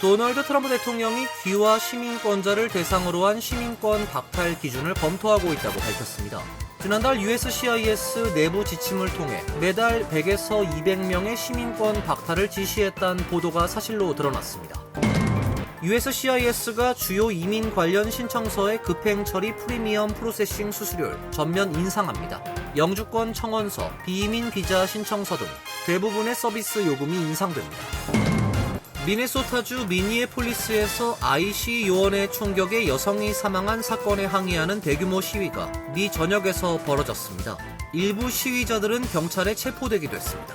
도널드 트럼프 대통령이 귀화 시민권자를 대상으로 한 시민권 박탈 기준을 검토하고 있다고 밝혔습니다. 지난달 USCIS 내부 지침을 통해 매달 100에서 200명의 시민권 박탈을 지시했다는 보도가 사실로 드러났습니다. USCIS가 주요 이민 관련 신청서의 급행 처리 프리미엄 프로세싱 수수료를 전면 인상합니다. 영주권 청원서, 비이민 비자 신청서 등 대부분의 서비스 요금이 인상됩니다. 미네소타주 미니애폴리스에서 IC 요원의 총격에 여성이 사망한 사건에 항의하는 대규모 시위가 미 전역에서 벌어졌습니다. 일부 시위자들은 경찰에 체포되기도 했습니다.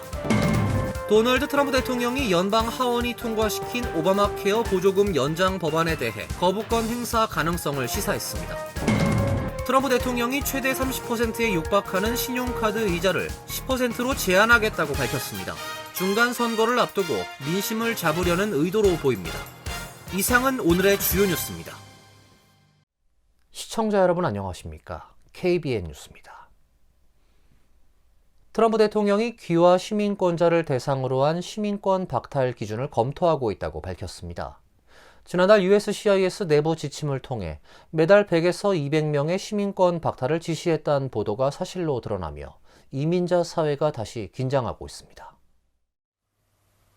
도널드 트럼프 대통령이 연방 하원이 통과시킨 오바마 케어 보조금 연장 법안에 대해 거부권 행사 가능성을 시사했습니다. 트럼프 대통령이 최대 30%에 육박하는 신용카드 이자를 10%로 제한하겠다고 밝혔습니다. 중간 선거를 앞두고 민심을 잡으려는 의도로 보입니다. 이상은 오늘의 주요 뉴스입니다. 시청자 여러분 안녕하십니까? KBN 뉴스입니다. 트럼프 대통령이 귀화 시민권자를 대상으로 한 시민권 박탈 기준을 검토하고 있다고 밝혔습니다. 지난달 USCIS 내부 지침을 통해 매달 100에서 200명의 시민권 박탈을 지시했다는 보도가 사실로 드러나며 이민자 사회가 다시 긴장하고 있습니다.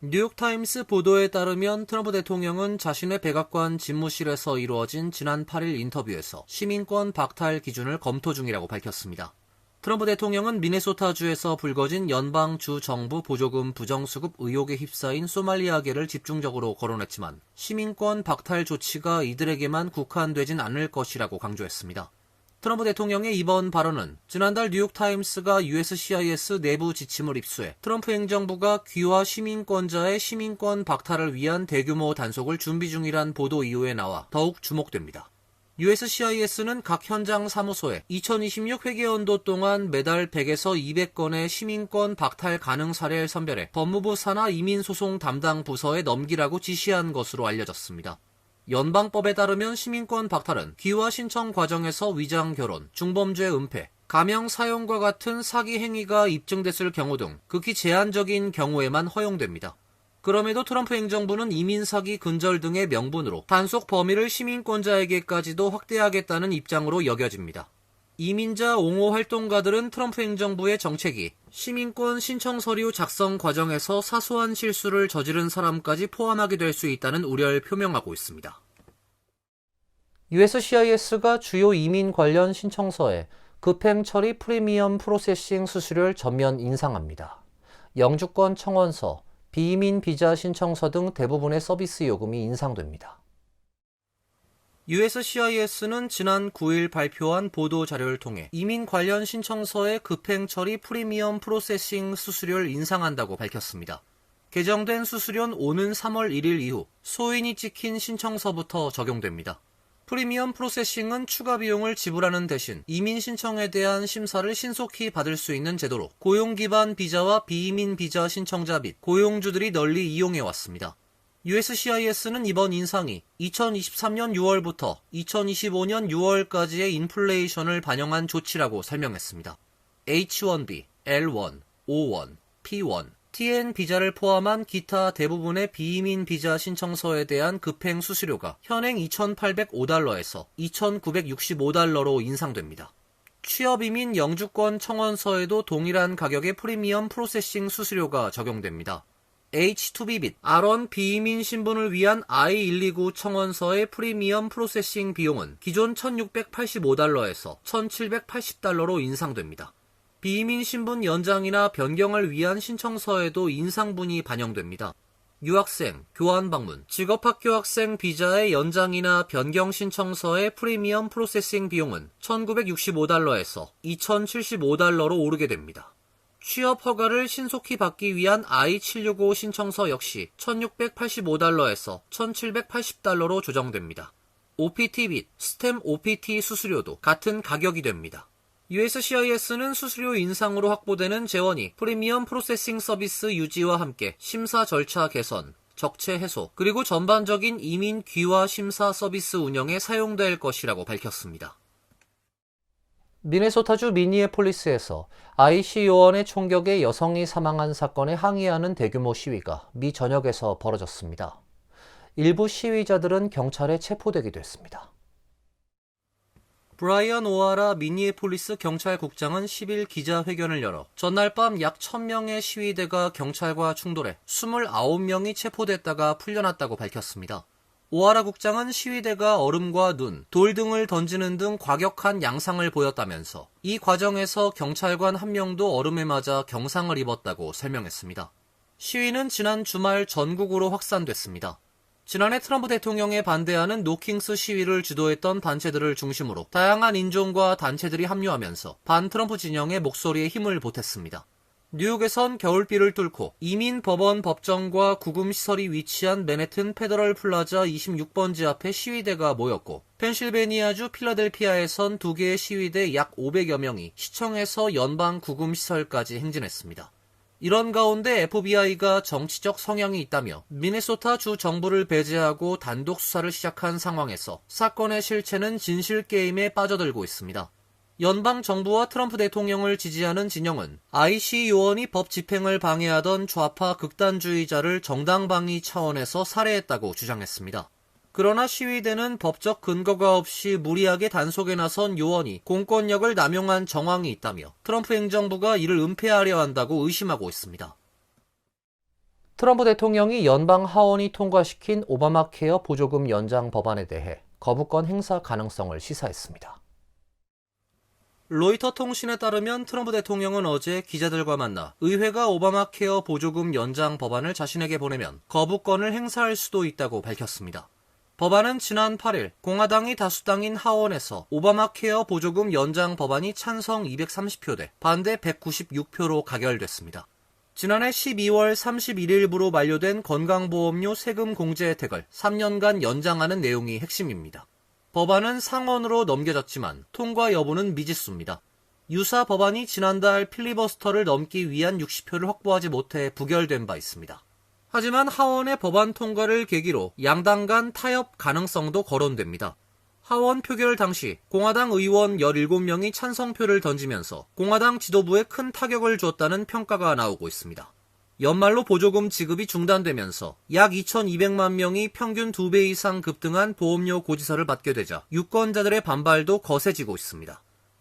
뉴욕타임스 보도에 따르면 트럼프 대통령은 자신의 백악관 집무실에서 이루어진 지난 8일 인터뷰에서 시민권 박탈 기준을 검토 중이라고 밝혔습니다. 트럼프 대통령은 미네소타주에서 불거진 연방주 정부 보조금 부정수급 의혹에 휩싸인 소말리아계를 집중적으로 거론했지만 시민권 박탈 조치가 이들에게만 국한되진 않을 것이라고 강조했습니다. 트럼프 대통령의 이번 발언은 지난달 뉴욕타임스가 USCIS 내부 지침을 입수해 트럼프 행정부가 귀화 시민권자의 시민권 박탈을 위한 대규모 단속을 준비 중이란 보도 이후에 나와 더욱 주목됩니다. USCIS는 각 현장 사무소에 2026 회계연도 동안 매달 100에서 200건의 시민권 박탈 가능 사례를 선별해 법무부 산하 이민소송 담당 부서에 넘기라고 지시한 것으로 알려졌습니다. 연방법에 따르면 시민권 박탈은 귀화 신청 과정에서 위장 결혼, 중범죄 은폐, 가명 사용과 같은 사기 행위가 입증됐을 경우 등 극히 제한적인 경우에만 허용됩니다. 그럼에도 트럼프 행정부는 이민 사기 근절 등의 명분으로 단속 범위를 시민권자에게까지도 확대하겠다는 입장으로 여겨집니다. 이민자 옹호 활동가들은 트럼프 행정부의 정책이 시민권 신청 서류 작성 과정에서 사소한 실수를 저지른 사람까지 포함하게 될 수 있다는 우려를 표명하고 있습니다. USCIS가 주요 이민 관련 신청서에 급행 처리 프리미엄 프로세싱 수수료를 전면 인상합니다. 영주권 청원서, 비이민 비자 신청서 등 대부분의 서비스 요금이 인상됩니다. USCIS는 지난 9일 발표한 보도 자료를 통해 이민 관련 신청서의 급행 처리 프리미엄 프로세싱 수수료를 인상한다고 밝혔습니다. 개정된 수수료는 오는 3월 1일 이후 소인이 찍힌 신청서부터 적용됩니다. 프리미엄 프로세싱은 추가 비용을 지불하는 대신 이민 신청에 대한 심사를 신속히 받을 수 있는 제도로 고용 기반 비자와 비이민 비자 신청자 및 고용주들이 널리 이용해 왔습니다. USCIS는 이번 인상이 2023년 6월부터 2025년 6월까지의 인플레이션을 반영한 조치라고 설명했습니다. H1B, L1, O1, P1, TN 비자를 포함한 기타 대부분의 비이민 비자 신청서에 대한 급행 수수료가 현행 2,805달러에서 2,965달러로 인상됩니다. 취업이민 영주권 청원서에도 동일한 가격의 프리미엄 프로세싱 수수료가 적용됩니다. H2B 및 R1 비이민 신분을 위한 I-129 청원서의 프리미엄 프로세싱 비용은 기존 1,685달러에서 1,780달러로 인상됩니다. 비이민 신분 연장이나 변경을 위한 신청서에도 인상분이 반영됩니다. 유학생, 교환 방문, 직업학교 학생 비자의 연장이나 변경 신청서의 프리미엄 프로세싱 비용은 1965달러에서 2075달러로 오르게 됩니다. 취업 허가를 신속히 받기 위한 I-765 신청서 역시 1685달러에서 1780달러로 조정됩니다. OPT 및 스템 OPT 수수료도 같은 가격이 됩니다. USCIS는 수수료 인상으로 확보되는 재원이 프리미엄 프로세싱 서비스 유지와 함께 심사 절차 개선, 적체 해소, 그리고 전반적인 이민 귀화 심사 서비스 운영에 사용될 것이라고 밝혔습니다. 미네소타주 미니애폴리스에서 IC 요원의 총격에 여성이 사망한 사건에 항의하는 대규모 시위가 미 전역에서 벌어졌습니다. 일부 시위자들은 경찰에 체포되기도 했습니다. 브라이언 오하라 미니애폴리스 경찰국장은 10일 기자회견을 열어 전날 밤 약 1000명의 시위대가 경찰과 충돌해 29명이 체포됐다가 풀려났다고 밝혔습니다. 오하라 국장은 시위대가 얼음과 눈, 돌 등을 던지는 등 과격한 양상을 보였다면서 이 과정에서 경찰관 한 명도 얼음에 맞아 경상을 입었다고 설명했습니다. 시위는 지난 주말 전국으로 확산됐습니다. 지난해 트럼프 대통령에 반대하는 노킹스 시위를 주도했던 단체들을 중심으로 다양한 인종과 단체들이 합류하면서 반 트럼프 진영의 목소리에 힘을 보탰습니다. 뉴욕에선 겨울비를 뚫고 이민 법원 법정과 구금 시설이 위치한 맨해튼 페더럴 플라자 26번지 앞에 시위대가 모였고 펜실베니아주 필라델피아에선 두 개의 시위대 약 500여 명이 시청에서 연방 구금 시설까지 행진했습니다. 이런 가운데 FBI가 정치적 성향이 있다며 미네소타 주 정부를 배제하고 단독 수사를 시작한 상황에서 사건의 실체는 진실 게임에 빠져들고 있습니다. 연방 정부와 트럼프 대통령을 지지하는 진영은 IC 요원이 법 집행을 방해하던 좌파 극단주의자를 정당 방위 차원에서 살해했다고 주장했습니다. 그러나 시위대는 법적 근거가 없이 무리하게 단속에 나선 요원이 공권력을 남용한 정황이 있다며 트럼프 행정부가 이를 은폐하려 한다고 의심하고 있습니다. 트럼프 대통령이 연방 하원이 통과시킨 오바마 케어 보조금 연장 법안에 대해 거부권 행사 가능성을 시사했습니다. 로이터 통신에 따르면 트럼프 대통령은 어제 기자들과 만나 의회가 오바마 케어 보조금 연장 법안을 자신에게 보내면 거부권을 행사할 수도 있다고 밝혔습니다. 법안은 지난 8일 공화당이 다수당인 하원에서 오바마 케어 보조금 연장 법안이 찬성 230표 대, 반대 196표로 가결됐습니다. 지난해 12월 31일부로 만료된 건강보험료 세금 공제 혜택을 3년간 연장하는 내용이 핵심입니다. 법안은 상원으로 넘겨졌지만 통과 여부는 미지수입니다. 유사 법안이 지난달 필리버스터를 넘기 위한 60표를 확보하지 못해 부결된 바 있습니다. 하지만 하원의 법안 통과를 계기로 양당 간 타협 가능성도 거론됩니다. 하원 표결 당시 공화당 의원 17명이 찬성표를 던지면서 공화당 지도부에 큰 타격을 줬다는 평가가 나오고 있습니다. 연말로 보조금 지급이 중단되면서 약 2,200만 명이 평균 2배 이상 급등한 보험료 고지서를 받게 되자 유권자들의 반발도 거세지고 있습니다.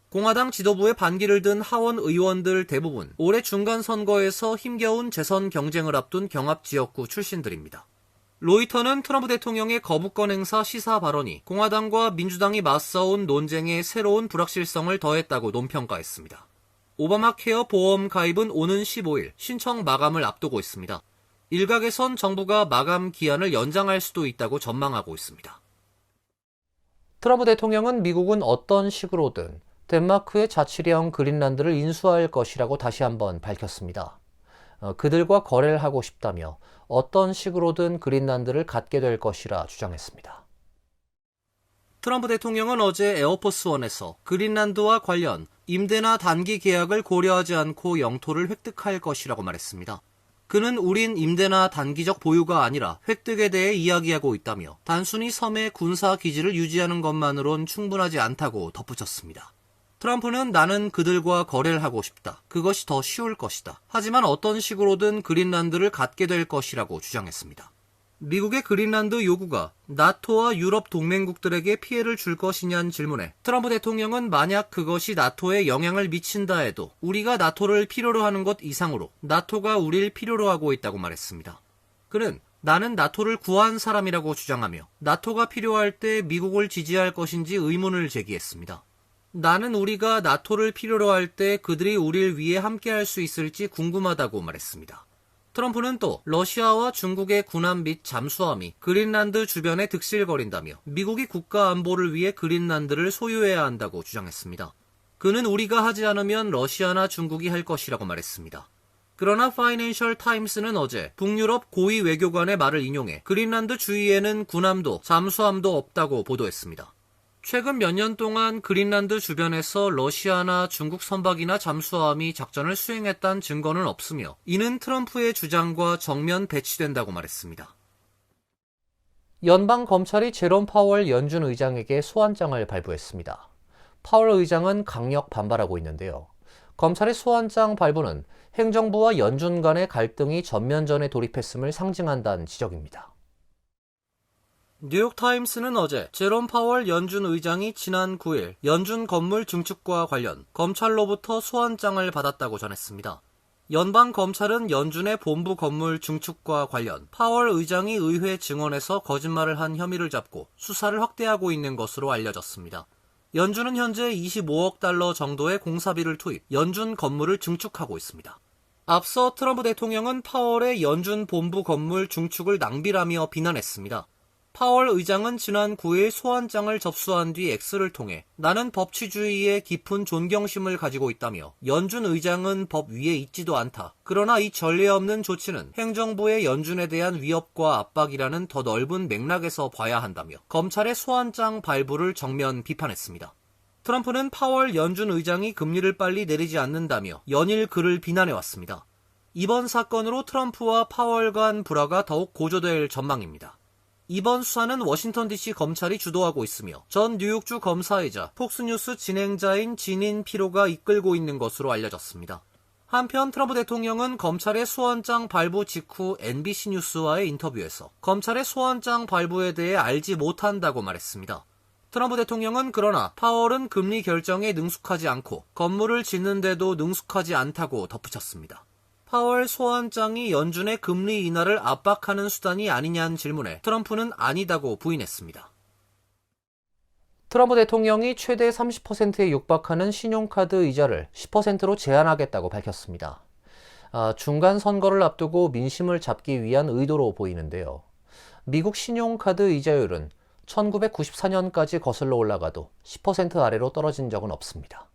공화당 지도부의 반기를 든 하원 의원들 대부분 올해 중간 선거에서 힘겨운 재선 경쟁을 앞둔 경합 지역구 출신들입니다. 로이터는 트럼프 대통령의 거부권 행사 시사 발언이 공화당과 민주당이 맞서온 논쟁에 새로운 불확실성을 더했다고 논평가했습니다. 오바마 케어 보험 가입은 오는 15일 신청 마감을 앞두고 있습니다. 일각에선 정부가 마감 기한을 연장할 수도 있다고 전망하고 있습니다. 트럼프 대통령은 미국은 어떤 식으로든 덴마크의 자치령 그린란드를 인수할 것이라고 다시 한번 밝혔습니다. 어, 그들과 거래를 하고 싶다며 어떤 식으로든 그린란드를 갖게 될 것이라 주장했습니다. 트럼프 대통령은 어제 에어포스원에서 그린란드와 관련 임대나 단기 계약을 고려하지 않고 영토를 획득할 것이라고 말했습니다. 그는 우린 임대나 단기적 보유가 아니라 획득에 대해 이야기하고 있다며 단순히 섬의 군사 기지를 유지하는 것만으론 충분하지 않다고 덧붙였습니다. 트럼프는 나는 그들과 거래를 하고 싶다. 그것이 더 쉬울 것이다. 하지만 어떤 식으로든 그린란드를 갖게 될 것이라고 주장했습니다. 미국의 그린란드 요구가 나토와 유럽 동맹국들에게 피해를 줄 것이냐는 질문에 트럼프 대통령은 만약 그것이 나토에 영향을 미친다 해도 우리가 나토를 필요로 하는 것 이상으로 나토가 우리를 필요로 하고 있다고 말했습니다. 그는 나는 나토를 구한 사람이라고 주장하며 나토가 필요할 때 미국을 지지할 것인지 의문을 제기했습니다. 나는 우리가 나토를 필요로 할 때 그들이 우리를 위해 함께할 수 있을지 궁금하다고 말했습니다. 트럼프는 또 러시아와 중국의 군함 및 잠수함이 그린란드 주변에 득실거린다며 미국이 국가 안보를 위해 그린란드를 소유해야 한다고 주장했습니다. 그는 우리가 하지 않으면 러시아나 중국이 할 것이라고 말했습니다. 그러나 파이낸셜 타임스는 어제 북유럽 고위 외교관의 말을 인용해 그린란드 주위에는 군함도 잠수함도 없다고 보도했습니다. 최근 몇 년 동안 그린란드 주변에서 러시아나 중국 선박이나 잠수함이 작전을 수행했다는 증거는 없으며 이는 트럼프의 주장과 정면 배치된다고 말했습니다. 연방 검찰이 제롬 파월 연준 의장에게 소환장을 발부했습니다. 파월 의장은 강력 반발하고 있는데요. 검찰의 소환장 발부는 행정부와 연준 간의 갈등이 전면전에 돌입했음을 상징한다는 지적입니다. 뉴욕타임스는 어제 제롬 파월 연준 의장이 지난 9일 연준 건물 증축과 관련 검찰로부터 소환장을 받았다고 전했습니다. 연방 검찰은 연준의 본부 건물 증축과 관련 파월 의장이 의회 증언에서 거짓말을 한 혐의를 잡고 수사를 확대하고 있는 것으로 알려졌습니다. 연준은 현재 25억 달러 정도의 공사비를 투입, 연준 건물을 증축하고 있습니다. 앞서 트럼프 대통령은 파월의 연준 본부 건물 중축을 낭비라며 비난했습니다. 파월 의장은 지난 9일 소환장을 접수한 뒤 X를 통해 나는 법치주의에 깊은 존경심을 가지고 있다며 연준 의장은 법 위에 있지도 않다. 그러나 이 전례 없는 조치는 행정부의 연준에 대한 위협과 압박이라는 더 넓은 맥락에서 봐야 한다며 검찰의 소환장 발부를 정면 비판했습니다. 트럼프는 파월 연준 의장이 금리를 빨리 내리지 않는다며 연일 그를 비난해왔습니다. 이번 사건으로 트럼프와 파월 간 불화가 더욱 고조될 전망입니다. 이번 수사는 워싱턴 DC 검찰이 주도하고 있으며 전 뉴욕주 검사이자 폭스뉴스 진행자인 진인 피로가 이끌고 있는 것으로 알려졌습니다. 한편 트럼프 대통령은 검찰의 소환장 발부 직후 NBC 뉴스와의 인터뷰에서 검찰의 소환장 발부에 대해 알지 못한다고 말했습니다. 트럼프 대통령은 그러나 파월은 금리 결정에 능숙하지 않고 건물을 짓는데도 능숙하지 않다고 덧붙였습니다. 파월 소환장이 연준의 금리 인하를 압박하는 수단이 아니냐는 질문에 트럼프는 아니다고 부인했습니다. 트럼프 대통령이 최대 30%에 육박하는 신용카드 이자를 10%로 제한하겠다고 밝혔습니다. 아, 중간 선거를 앞두고 민심을 잡기 위한 의도로 보이는데요. 미국 신용카드 이자율은 1994년까지 거슬러 올라가도 10% 아래로 떨어진 적은 없습니다.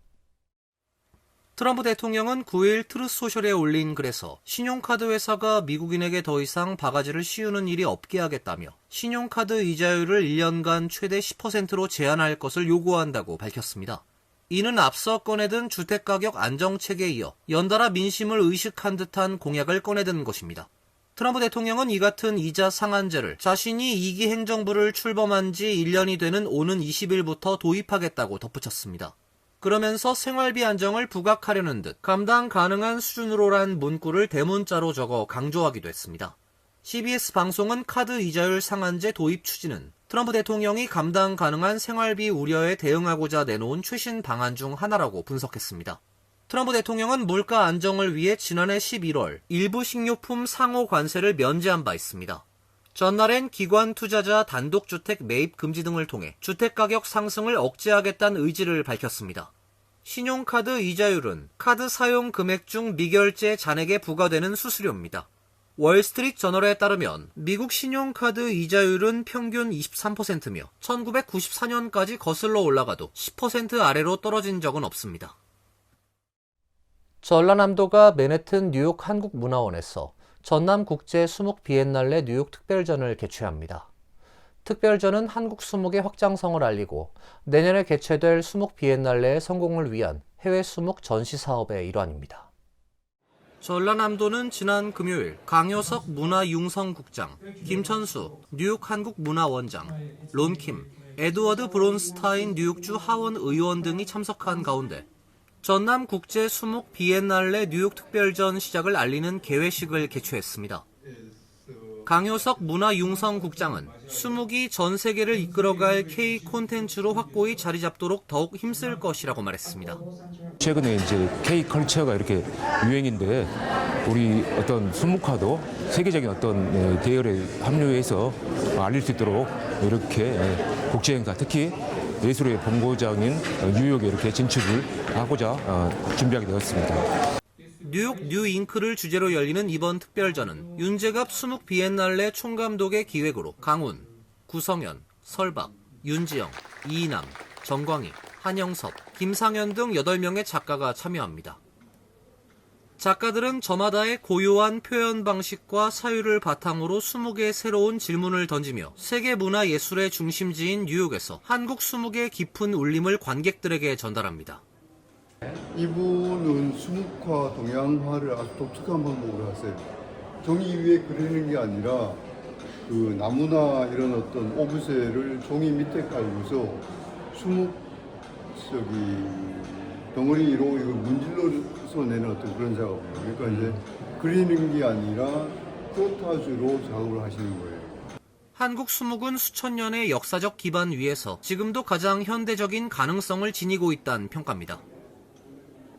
트럼프 대통령은 9일 트루스 소셜에 올린 글에서 신용카드 회사가 미국인에게 더 이상 바가지를 씌우는 일이 없게 하겠다며 신용카드 이자율을 1년간 최대 10%로 제한할 것을 요구한다고 밝혔습니다. 이는 앞서 꺼내든 주택가격 안정책에 이어 연달아 민심을 의식한 듯한 공약을 꺼내든 것입니다. 트럼프 대통령은 이 같은 이자 상한제를 자신이 2기 행정부를 출범한 지 1년이 되는 오는 20일부터 도입하겠다고 덧붙였습니다. 그러면서 생활비 안정을 부각하려는 듯 감당 가능한 수준으로란 문구를 대문자로 적어 강조하기도 했습니다. CBS 방송은 카드 이자율 상한제 도입 추진은 트럼프 대통령이 감당 가능한 생활비 우려에 대응하고자 내놓은 최신 방안 중 하나라고 분석했습니다. 트럼프 대통령은 물가 안정을 위해 지난해 11월 일부 식료품 상호 관세를 면제한 바 있습니다. 전날엔 기관 투자자 단독주택 매입 금지 등을 통해 주택가격 상승을 억제하겠다는 의지를 밝혔습니다. 신용카드 이자율은 카드 사용 금액 중 미결제 잔액에 부과되는 수수료입니다. 월스트리트 저널에 따르면 미국 신용카드 이자율은 평균 23%며 1994년까지 거슬러 올라가도 10% 아래로 떨어진 적은 없습니다. 전라남도가 맨해튼 뉴욕 한국문화원에서 전남 국제 수목 비엔날레 뉴욕 특별전을 개최합니다. 특별전은 한국 수목의 확장성을 알리고 내년에 개최될 수목 비엔날레의 성공을 위한 해외 수목 전시 사업의 일환입니다. 전라남도는 지난 금요일 강효석 문화융성국장, 김천수 뉴욕 한국문화원장, 론킴, 에드워드 브론스타인 뉴욕주 하원 의원 등이 참석한 가운데 전남 국제 수목 비엔날레 뉴욕 특별전 시작을 알리는 개회식을 개최했습니다. 강효석 문화융성국장은 수목이 전 세계를 이끌어갈 K 콘텐츠로 확고히 자리 잡도록 더욱 힘쓸 것이라고 말했습니다. 최근에 이제 K 컬처가 이렇게 유행인데 우리 어떤 수묵화도 세계적인 어떤 예, 대열에 합류해서 알릴 수 있도록 이렇게 예, 국제 행사 특히 예술의 본고장인 어, 뉴욕에 이렇게 진출을 하고자 어, 준비하게 되었습니다. 뉴욕 뉴잉크를 주제로 열리는 이번 특별전은 윤재갑 수묵 비엔날레 총감독의 기획으로 강훈, 구성현, 설박, 윤지영, 이인남, 정광희, 한영섭, 김상현 등 8명의 작가가 참여합니다. 작가들은 저마다의 고유한 표현 방식과 사유를 바탕으로 20개의 새로운 질문을 던지며 세계 문화 예술의 중심지인 뉴욕에서 한국 20의 깊은 울림을 관객들에게 전달합니다. 이분은 수묵화, 동양화를 아주 독특한 방법으로 하세요. 종이 위에 그리는 게 아니라 그 나무나 이런 어떤 오브제를 종이 밑에 깔고서 수묵 저기 덩어리로 이걸 문질러 서 내는 어떤 그런 작업이에요. 그러니까 이제 그리는 게 아니라 프로타주로 작업을 하시는 거예요. 한국 수목은 수천 년의 역사적 기반 위에서 지금도 가장 현대적인 가능성을 지니고 있다는 평가입니다.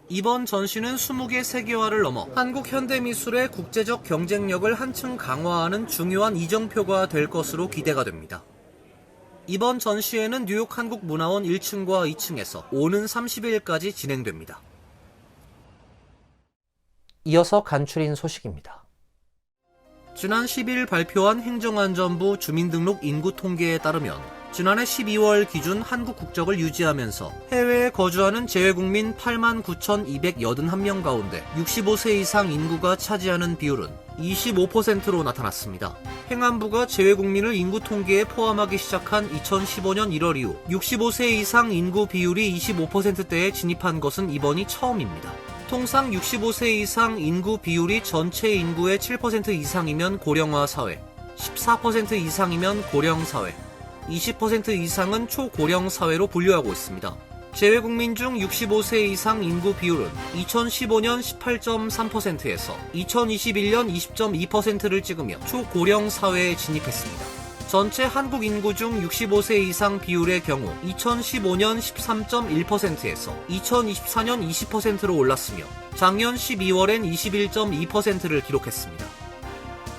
이번 전시는 수목의 세계화를 넘어 한국 현대미술의 국제적 경쟁력을 한층 강화하는 중요한 이정표가 될 것으로 기대가 됩니다. 이번 전시회는 뉴욕 한국문화원 1층과 2층에서 오는 30일까지 진행됩니다. 이어서 간추린 소식입니다. 지난 10일 발표한 행정안전부 주민등록 인구 통계에 따르면 지난해 12월 기준 한국 국적을 유지하면서 해외에 거주하는 재외국민 89,281명 가운데 65세 이상 인구가 차지하는 비율은 25%로 나타났습니다. 행안부가 재외국민을 인구 통계에 포함하기 시작한 2015년 1월 이후 65세 이상 인구 비율이 25%대에 진입한 것은 이번이 처음입니다. 통상 65세 이상 인구 비율이 전체 인구의 7% 이상이면 고령화 사회, 14% 이상이면 고령 사회, 20% 이상은 초고령 사회로 분류하고 있습니다. 재외국민 중 65세 이상 인구 비율은 2015년 18.3%에서 2021년 20.2%를 찍으며 초고령 사회에 진입했습니다. 전체 한국 인구 중 65세 이상 비율의 경우 2015년 13.1%에서 2024년 20%로 올랐으며 작년 12월엔 21.2%를 기록했습니다.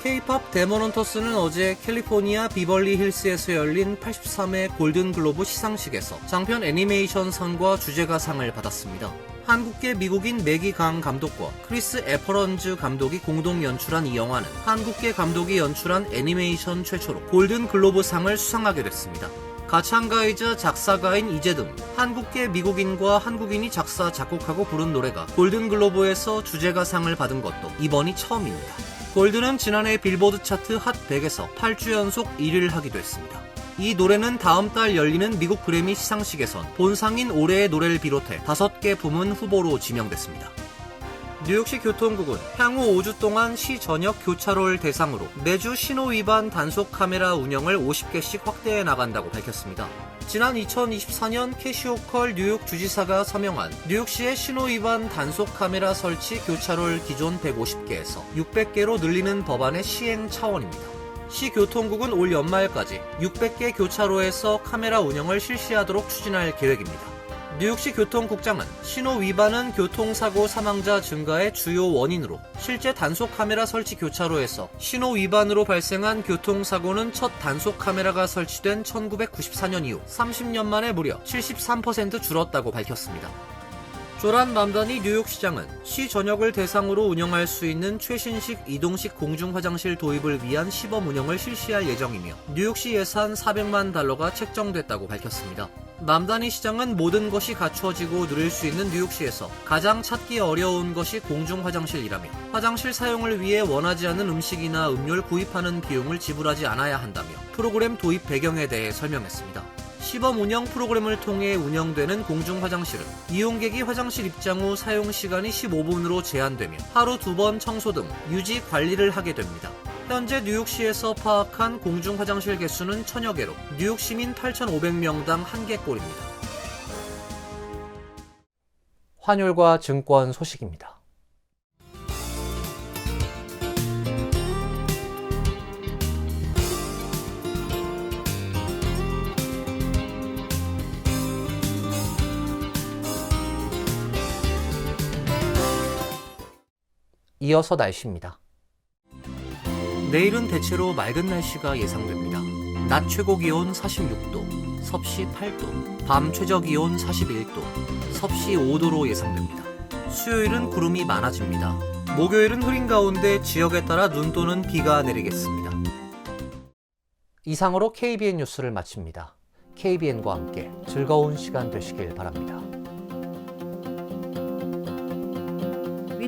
K-팝 데모넌터스는 어제 캘리포니아 비벌리 힐스에서 열린 83회 골든 글로브 시상식에서 장편 애니메이션상과 주제가상을 받았습니다. 한국계 미국인 매기 강 감독과 크리스 에퍼런즈 감독이 공동 연출한 이 영화는 한국계 감독이 연출한 애니메이션 최초로 골든 글로브상을 수상하게 됐습니다. 가창가이자 작사가인 이재 등, 한국계 미국인과 한국인이 작사, 작곡하고 부른 노래가 골든글로브에서 주제가상을 받은 것도 이번이 처음입니다. 골드는 지난해 빌보드 차트 핫 100에서 8주 연속 1위를 하기도 했습니다. 이 노래는 다음 달 열리는 미국 그래미 시상식에선 본상인 올해의 노래를 비롯해 5개 부문 후보로 지명됐습니다. 뉴욕시 교통국은 향후 5주 동안 시 전역 교차로를 대상으로 매주 신호 위반 단속 카메라 운영을 50개씩 확대해 나간다고 밝혔습니다. 지난 2024년 캐시오컬 뉴욕 주지사가 서명한 뉴욕시의 신호 위반 단속 카메라 설치 교차로를 기존 150개에서 600개로 늘리는 법안의 시행 차원입니다. 시 교통국은 올 연말까지 600개 교차로에서 카메라 운영을 실시하도록 추진할 계획입니다. 뉴욕시 교통국장은 신호 위반은 교통사고 사망자 증가의 주요 원인으로 실제 단속 카메라 설치 교차로에서 신호 위반으로 발생한 교통사고는 첫 단속 카메라가 설치된 1994년 이후 30년 만에 무려 73% 줄었다고 밝혔습니다. 조란 맘다니 뉴욕 시장은 시 전역을 대상으로 운영할 수 있는 최신식 이동식 공중 화장실 도입을 위한 시범 운영을 실시할 예정이며 뉴욕시 예산 400만 달러가 책정됐다고 밝혔습니다. 맘다니 시장은 모든 것이 갖추어지고 누릴 수 있는 뉴욕시에서 가장 찾기 어려운 것이 공중 화장실이라며 화장실 사용을 위해 원하지 않는 음식이나 음료를 구입하는 비용을 지불하지 않아야 한다며 프로그램 도입 배경에 대해 설명했습니다. 시범 운영 프로그램을 통해 운영되는 공중 화장실은 이용객이 화장실 입장 후 사용 시간이 15분으로 제한되며 하루 두 번 청소 등 유지 관리를 하게 됩니다. 현재 뉴욕시에서 파악한 공중 화장실 개수는 천여 개로 뉴욕 시민 8,500명당 한 개꼴입니다. 환율과 증권 소식입니다. 이어서 날씨입니다. 내일은 대체로 맑은 날씨가 예상됩니다. 낮 최고 기온 46도, 섭씨 8도, 밤 최저 기온 41도, 섭씨 5도로 예상됩니다. 수요일은 구름이 많아집니다. 목요일은 흐린 가운데 지역에 따라 눈 또는 비가 내리겠습니다. 이상으로 KBN 뉴스를 마칩니다. KBN과 함께 즐거운 시간 되시길 바랍니다.